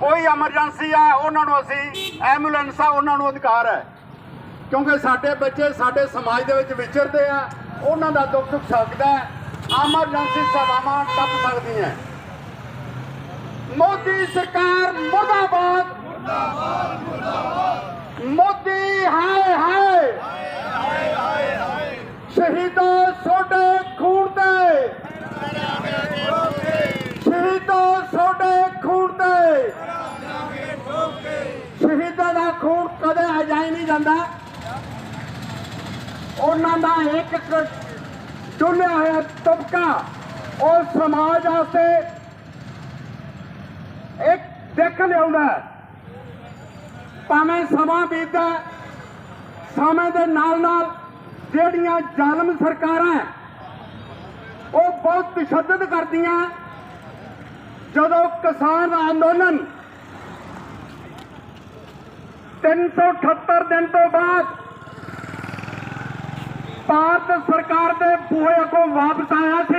ਕੋਈ ਐਮਰਜੈਂਸੀ ਆ, ਉਹਨਾਂ ਨੂੰ ਅਸੀਂ ਐਂਬੂਲੈਂਸ ਆ, ਉਹਨਾਂ ਨੂੰ ਅਧਿਕਾਰ ਹੈ। ਕਿਉਂਕਿ ਸਾਡੇ ਬੱਚੇ ਸਾਡੇ ਸਮਾਜ ਦੇ ਵਿੱਚ ਵਿਚਰਦੇ ਆ, ਉਹਨਾਂ ਦਾ ਦੁੱਖ ਸੁੱਖ ਸਕਦਾ ਐਮਰਜੈਂਸੀ ਸੇਵਾਵਾਂ ਟੱਪ ਸਕਦੀਆਂ ਮੋਦੀ ਸਰਕਾਰ ਮੁਰਦਾਬਾਦ। ਮੋਦੀ ਹਾਏ ਹਾਏ ਸ਼ਹੀਦਾਂ ਛੋਟੇ ਖੂਨ ਤੇ ਸ਼ਹੀਦੋਂ ਛੋਟੇ ਖੂਨ ਤੇ ਸ਼ਹੀਦਾਂ ਦਾ ਖੂਨ ਕਦੇ ਅਜਾਈ ਨਹੀਂ ਜਾਂਦਾ। ਉਹਨਾਂ ਦਾ ਇੱਕ ਇੱਕ ਚੁਣਿਆ ਹੋਇਆ ਤਬਕਾ ਉਹ ਸਮਾਜ ਵਾਸਤੇ ਇੱਕ ਦੇਖ ਲਿਆਉਂਦਾ ਭਾਵੇਂ ਸਮਾਂ ਬੀਤਦਾ ਸਮੇਂ ਦੇ ਨਾਲ ਨਾਲ ਜਿਹੜੀਆਂ ਜ਼ਾਲਮ ਸਰਕਾਰਾਂ ਉਹ ਬਹੁਤ ਤਸ਼ੱਦਦ ਕਰਦੀਆਂ। ਜਦੋਂ ਕਿਸਾਨ ਅੰਦੋਲਨ 378 ਦਿਨ ਤੋਂ ਬਾਅਦ ਭਾਰਤ ਸਰਕਾਰ ਦੇ ਬੂਹੇ ਅੱਗੋਂ ਵਾਪਸ ਆਇਆ ਸੀ।